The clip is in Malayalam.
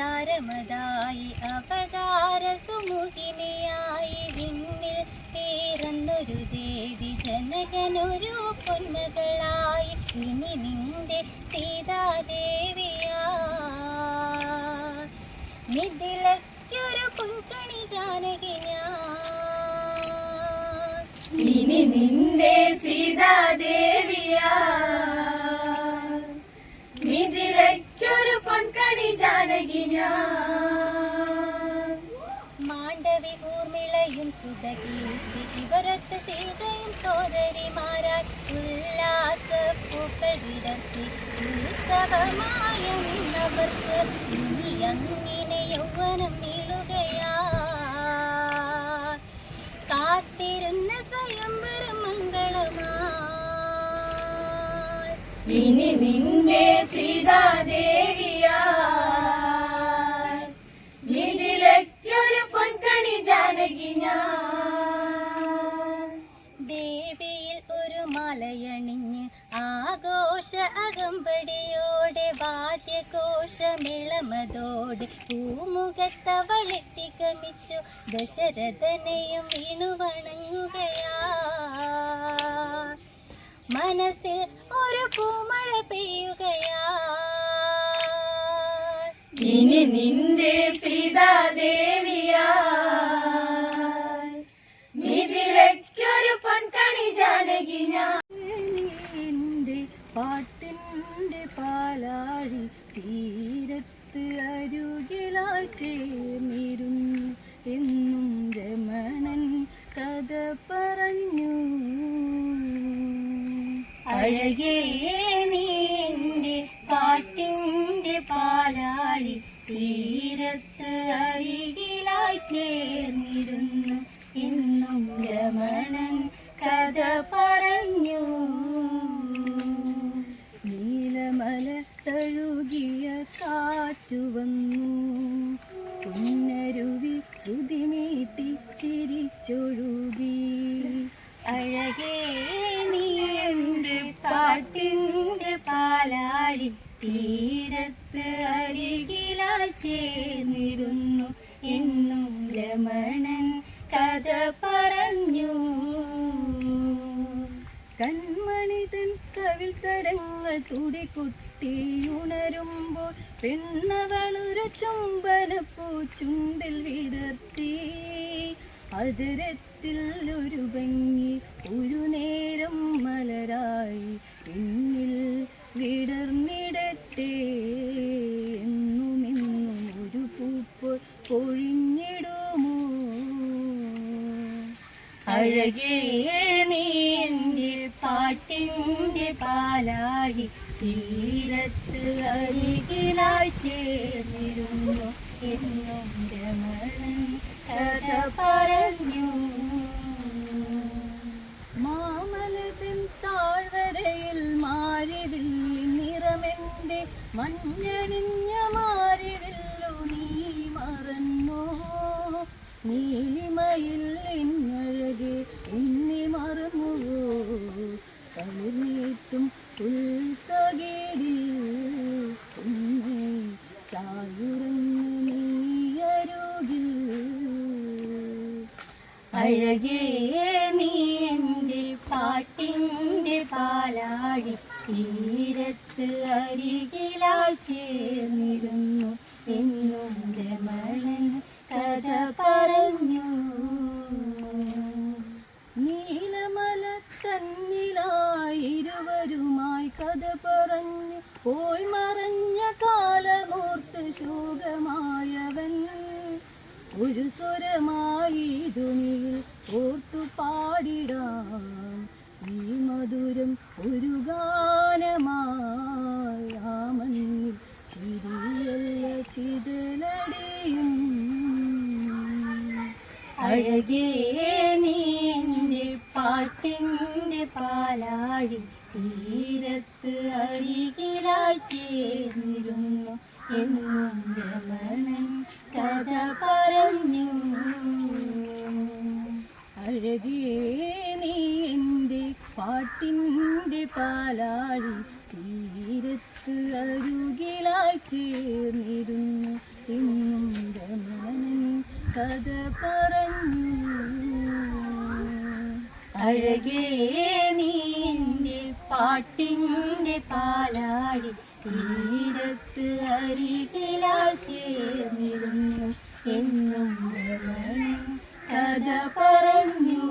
താരമതായി അവതാര സുമുഹിനിയായി വിണ്ണിൽ പേറന്നൊരു ദേവി ജനകനൊരു പൊന്മകളായി. ഇനി നിന്റെ സീതാദേവിയാ. നിതിലൊരു പുൽക്കണി ജാനകി ഇനി നിന്റെ സീതാദേവിയാ. ഞാൻ മാണ്ഡവി ഊർമിളയും ശ്രുതകീർത്തി ഇവരൊത്ത് സീതയും സോദരിമാരാൽ ഉല്ലാസ പൂക്കൾ വിടർത്തി ഉത്സവമായ നിന്നവർക്ക് ഇനി അങ്ങനെ യൗവനം നീളുകയാ കാത്തിരുന്ന സ്വയംവരം മംഗളമാ ഇനി നിന്റെ സീതാദേവിയാ വാദ്യഘോഷമിളമതോടെ പൂമുഖത്തവളെത്തിക്കമിച്ചു ദശരഥനെയും വീണു വണങ്ങുകയാ മനസ്സിൽ ഒരു പൂമഴ പെയ്യുകയാ. ഇനി നിന്റെ സീതാദേവിയാ. ചേർന്നിരുന്നു എന്നും രമണൻ കഥ പറഞ്ഞു. അഴകേ നീ എന്റെ പാട്ടിന്റെ പാലാളി തീരത്ത് ചിരിച്ചൊഴുകി അഴകേ നീ എന്റെ പാട്ടിന്റെ പാലാടി. തീരത്ത് അരികിലാ ചേർന്നിരുന്നു. കവിൾ തടങ്ങൾ തുടികുട്ടി ഉണരുമ്പോൾ പെണ്ണവളുര ചുംബനപ്പൂ ചുണ്ടിൽ വിടർത്തി. അതിരത്തിൽ ഒരു ഭംഗി ഒരു നേരം മലരായി പിന്നിൽ വിടർന്നിടട്ടെ. എന്നുമെന്നും ഒരു പൂപ്പോൾ പൊഴിഞ്ഞിടുമോ? അഴകേ നീ പാട്ടിന്റെ പാലാഴി തീരത്ത് അരികിലായി ചേർന്നിരുന്നു. എന്നും രമണൻ കഥ പറഞ്ഞു. അഴകേ നീ എന്റെ പാട്ടിന്റെ പാലാടി. തീരത്ത് അരികിലായി ചേർന്നിരുന്നു എന്നും രമണൻ കഥ പറഞ്ഞു. നീലമല സ്വരമായി ധുനിയിൽ ഓർത്തു പാടിടാം ഈ മധുരം ഒരു ഗാനമായി ആ മണ്ണിൽ ചിരിയല്ല ചിതലടിയും. അഴകേ നീ പാട്ടിന്റെ പാലാഴി തീരത്ത് അരികിലായി ചേർന്നിരുന്നു എന്നും രമണൻ. കഥ പറഞ്ഞു. അഴകേ നീ എന്റെ പാട്ടിന്റെ പാലാഴി തീരത്ത് അരുകിലായി ചേർന്നിരുന്നു. എന്നും രമണൻ കഥ പറഞ്ഞു. അഴകേ എന്റെ പാട്ടിന്റെ പാലാടി തീരത്ത് അരികിലായി ചേർന്നിരുന്നു എന്നും കഥ പറഞ്ഞു.